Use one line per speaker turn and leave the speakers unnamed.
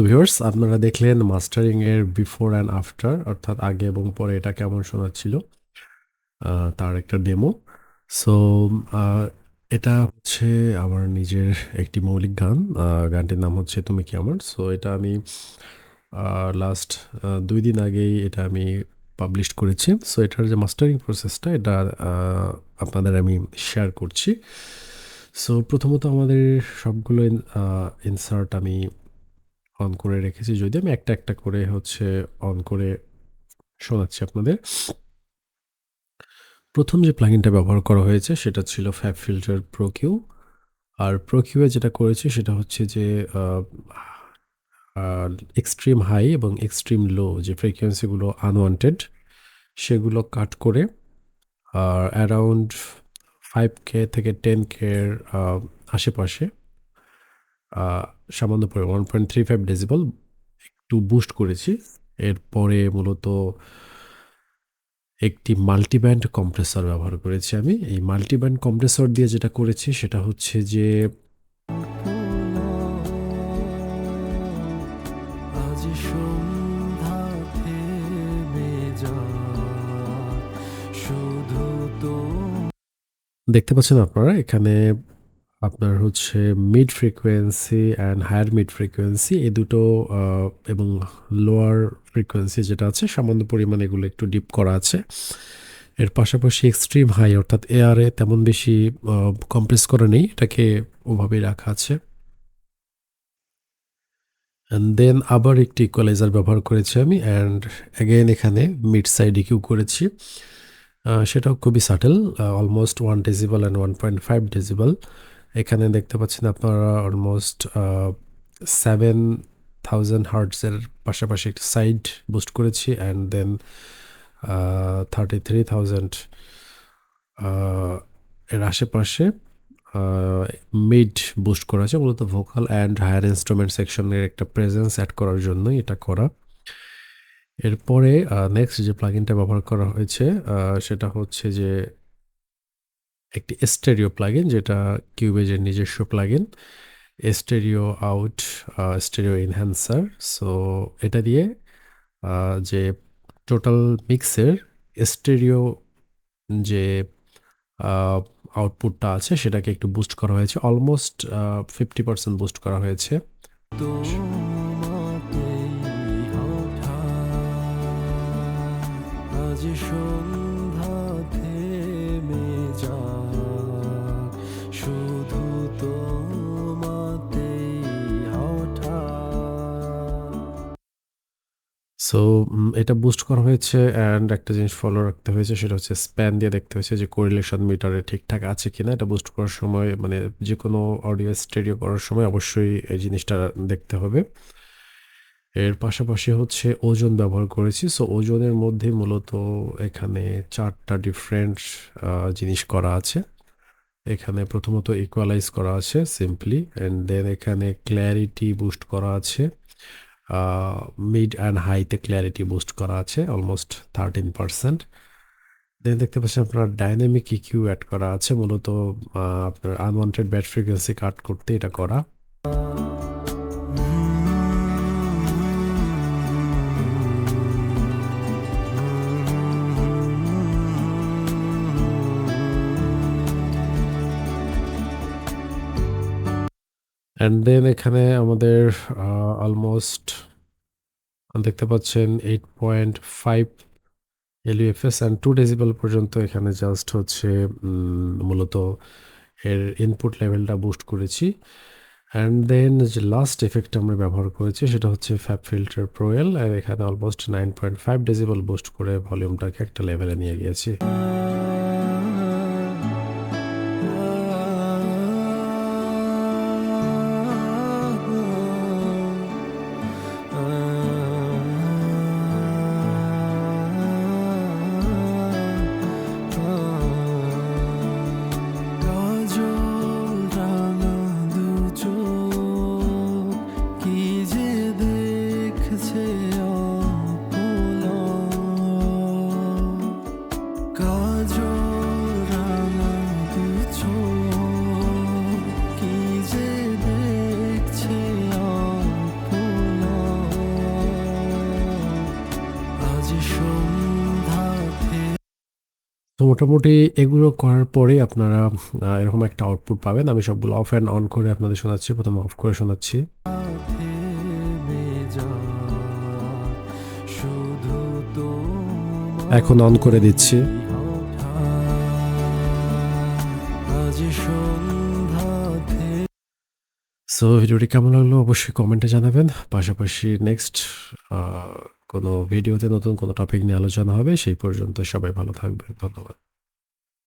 তো ভিউয়ার্স আপনারা দেখলেন মাস্টারিং এর বিফোর অ্যান্ড আফটার অর্থাৎ আগে এবং পরে এটা কেমন শোনাচ্ছিল তার একটা ডেমো সো এটা হচ্ছে আমার নিজের একটি মৌলিক গান গানটির নাম হচ্ছে তুমি কি আমার? সো এটা আমি লাস্ট দুই দিন আগেই এটা আমি পাবলিশ করেছি। সো এটার যে মাস্টারিং প্রসেসটা এটা আপনাদের আমি শেয়ার করছি। সো প্রথমত আমাদের সবগুলো ইনসার্ট আমি অন করে রেখেছি। যদি আমি একটা একটা করে হচ্ছে অন করে শোনাচ্ছি আপনাদের। প্রথম যে প্লাগিনটা ব্যবহার করা হয়েছে সেটা ছিল ফ্যাব ফিল্টার প্রোকিউ আর প্রোকিউয়ে যেটা করেছি সেটা হচ্ছে যে এক্সট্রিম হাই এবং এক্সট্রিম লো যে ফ্রিকোয়েন্সিগুলো আনওয়ান্টেড সেগুলো কাট করে, আর অ্যারাউন্ড ফাইভ কে থেকে টেন কের আশেপাশে সামান্য পরে one point three five decibel একটু বুস্ট করেছি। এরপরে মূলত একটি মাল্টিব্যান্ড কম্প্রেসর ব্যবহার করেছি আমি। এই মাল্টিব্যান্ড কম্প্রেসর দিয়ে যেটা করেছি সেটা হচ্ছে যে দেখতে পাচ্ছেন আপনারা এখানে আপনার হচ্ছে mid frequency and higher mid frequency এই দুটো এবং লোয়ার ফ্রিকোয়েন্সি যেটা আছে, সামান্য পরিমাণে এগুলো একটু ডিপ করা আছে। এর পাশাপাশি এক্সট্রিম হাই অর্থাৎ এয়ারে তেমন বেশি কম্প্রেস করা নেই, এটাকে ওভাবেই রাখা আছে। অ্যান্ড দেন আবার একটি ইকুয়ালাইজার ব্যবহার করেছি আমি অ্যান্ড অ্যাগেন এখানে মিড সাইড ইকিউ করেছি। সেটাও খুবই subtle almost one decibel and one point five decibel এখানে দেখতে পাচ্ছেন আপনারা অলমোস্ট সেভেন থাউজেন্ড হার্টসের পাশাপাশি একটি সাইড বুস্ট করেছি and then thirty three thousand এর আশেপাশে মিড বুস্ট করা আছে, মূলত ভোকাল অ্যান্ড হায়ার ইনস্ট্রুমেন্ট সেকশনের একটা প্রেজেন্স অ্যাড করার জন্যই এটা করা। এরপরে নেক্সট যে প্লাগিনটা ব্যবহার করা হয়েছে সেটা হচ্ছে যে একটি স্টেরিও প্লাগিন যেটা কিউবেজের নিজস্ব plugin stereo out stereo enhancer so এটা দিয়ে যে টোটাল মিক্সের স্টেরিও যে আউটপুটটা আছে, সেটাকে একটু বুস্ট করা হয়েছে অলমোস্ট ফিফটি পার্সেন্ট বুস্ট করা হয়েছে।
আজ
সো এটা বুস্ট করা হয়েছে অ্যান্ড একটা জিনিস ফলো রাখতে হয়েছে সেটা হচ্ছে স্প্যান দিয়ে দেখতে হয়েছে যে কোরিলেশন মিটারে ঠিকঠাক আছে কিনা। এটা বুস্ট করার সময় মানে যে কোনো অডিও স্টেডিও করার সময় অবশ্যই এই জিনিসটা দেখতে হবে। এর পাশাপাশি হচ্ছে ওজন ব্যবহার করেছি। সো ওজনের মধ্যে মূলত এখানে চারটা ডিফারেন্ট জিনিস করা আছে। এখানে প্রথমত ইকুয়ালাইজ করা আছে সিম্পলি অ্যান্ড দেন এখানে ক্ল্যারিটি বুস্ট করা আছে। মিড অ্যান্ড হাইতে ক্ল্যারিটি বুস্ট করা আছে অলমোস্ট থার্টিন পার্সেন্ট দেন দেখতে পাচ্ছেন আপনার ডাইনামিক ইকিউ অ্যাড করা আছে, মূলত আপনার আনওয়ান্টেড ব্যাড ফ্রিকোয়েন্সি কাট করতে এটা করা। অ্যান্ড দেন এখানে আমাদের অলমোস্ট দেখতে পাচ্ছেন eight point five LUFS and two decibel পর্যন্ত এখানে জাস্ট হচ্ছে মূলত এর ইনপুট লেভেলটা বুস্ট করেছি। অ্যান্ড দেন যে লাস্ট এফেক্ট আমরা ব্যবহার করেছি সেটা হচ্ছে ফ্যাপ ফিল্টার প্রোয়েল আর এখানে almost nine point five decibel boost করে ভলিউমটাকে একটা লেভেলে নিয়ে গিয়েছি। মোটামুটি এগুলো করার পরে আপনারা এরকম একটা আউটপুট পাবেন। আমি সবগুলো অফ অ্যান্ড অন করে আপনাদের শোনাচ্ছি। প্রথমে অফ করে শোনাচ্ছি। এখন অন করে দিচ্ছি। সো ভিডিওটি কেমন লাগল অবশ্যই কমেন্টে জানাবেন। পাশাপাশি নেক্সট কোনো ভিডিওতে নতুন কোনো টপিক নিয়ে আলোচনা হবে সেই পর্যন্ত সবাই ভালো থাকবেন ধন্যবাদ।